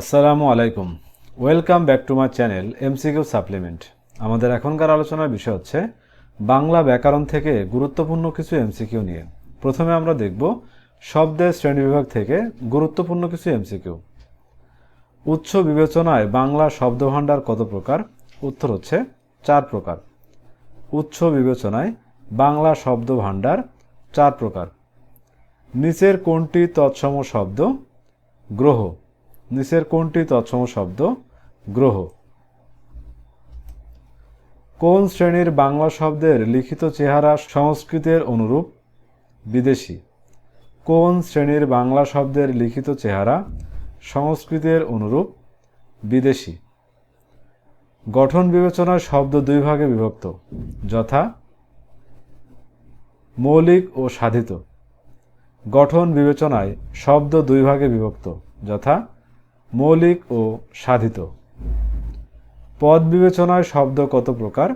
আসসালামু আলাইকুম। Welcome back to my channel MCQ supplement আমাদের এখনকার আলোচনার বিষয় হচ্ছে, বাংলা ব্যাকরণ থেকে গুরুত্বপূর্ণ কিছু এমসিকিউ নিয়ে। প্রথমে আমরা দেখব, শব্দের শ্রেণীবিভাগ থেকে গুরুত্বপূর্ণ কিছু এমসিকিউ উচ্চ বিবেচনায় বাংলা শব্দভাণ্ডার কত প্রকার? উত্তর হচ্ছে, চার প্রকার। উচ্চ বিবেচনায় বাংলা শব্দভাণ্ডার চার প্রকার। নিচের কোনটি তৎসম শব্দ? গ্রহ। নিচের কোনটি তৎসম শব্দ? গ্রহ। কোন শ্রেণির বাংলা শব্দের লিখিত চেহারা সংস্কৃতের অনুরূপ? বিদেশি। কোন শ্রেণির বাংলা শব্দের লিখিত চেহারা সংস্কৃতের অনুরূপ? বিদেশি। গঠন বিবেচনায় শব্দ দুই ভাগে বিভক্ত। যথা মৌলিক ও সাধিত। গঠন বিবেচনায় শব্দ দুই ভাগে বিভক্ত। যথা মৌলিক ও সাধিত। পদ বিবেচনায় শব্দ কত প্রকার?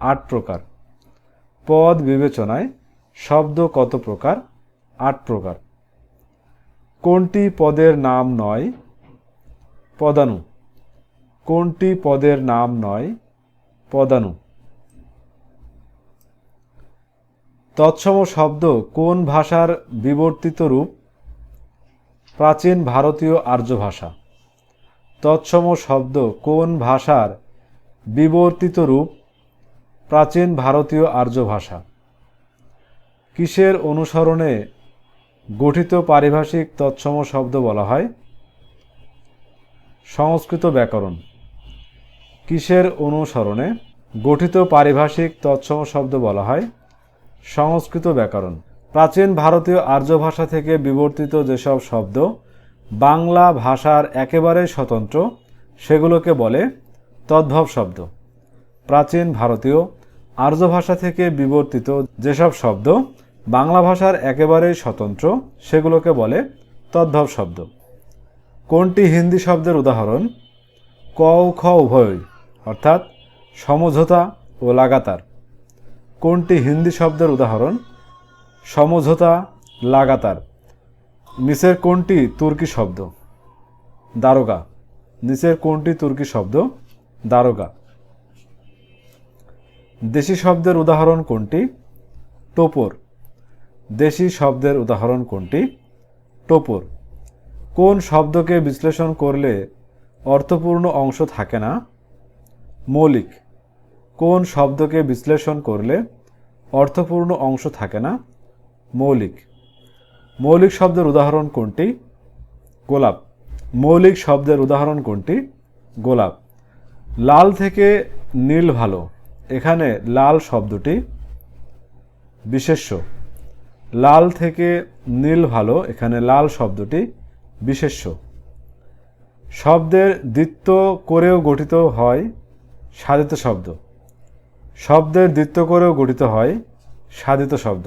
আট প্রকার। পদ বিবেচনায় শব্দ কত প্রকার? আট প্রকার। কোনটি পদের নাম নয়? পদানু কোনটি পদের নাম নয়? পদানু তৎসম শব্দ কোন ভাষার বিবর্তিত রূপ? প্রাচীন ভারতীয় আর্য ভাষা। তৎসম শব্দ কোন ভাষার বিবর্তিত রূপ? প্রাচীন ভারতীয় আর্য ভাষা। কিসের অনুসরণে গঠিত পারিভাষিক তৎসম শব্দ বলা হয়? সংস্কৃত ব্যাকরণ। কিসের অনুসরণে গঠিত পারিভাষিক তৎসম শব্দ বলা হয়? সংস্কৃত ব্যাকরণ। প্রাচীন ভারতীয় আর্য ভাষা থেকে বিবর্তিত যেসব শব্দ, বাংলা ভাষার একেবারে স্বতন্ত্র, সেগুলোকে বলে তদ্ভব শব্দ। প্রাচীন ভারতীয় আর্য ভাষা থেকে বিবর্তিত যেসব শব্দ, বাংলা ভাষার একেবারেই স্বতন্ত্র, সেগুলোকে বলে তদ্ভব শব্দ। কোনটি হিন্দি শব্দের উদাহরণ? ক খ উভয়ই, অর্থাৎ সমঝোতা ও লাগাতার। কোনটি হিন্দি শব্দের উদাহরণ? সমঝোতা লাগাতার। নিচের কোনটি তুর্কি শব্দ? দারোগা। নিচের কোনটি তুর্কি শব্দ? দারোগা। দেশি শব্দের উদাহরণ কোনটি? টোপর। দেশি শব্দের উদাহরণ কোনটি? টোপর। কোন শব্দকে বিশ্লেষণ করলে অর্থপূর্ণ অংশ থাকে না? মৌলিক। কোন শব্দকে বিশ্লেষণ করলে অর্থপূর্ণ অংশ থাকে না? মৌলিক। মৌলিক শব্দের উদাহরণ কোনটি? গোলাপ। মৌলিক শব্দের উদাহরণ কোনটি? গোলাপ। লাল থেকে নীল ভালো। এখানে লাল শব্দটি বিশেষ্য। লাল থেকে নীল ভালো। এখানে লাল শব্দটি বিশেষ্য। শব্দের দ্বিত্ব করেও গঠিত হয় সাধিত শব্দ। শব্দের দ্বিত্ব করেও গঠিত হয় সাধিত শব্দ।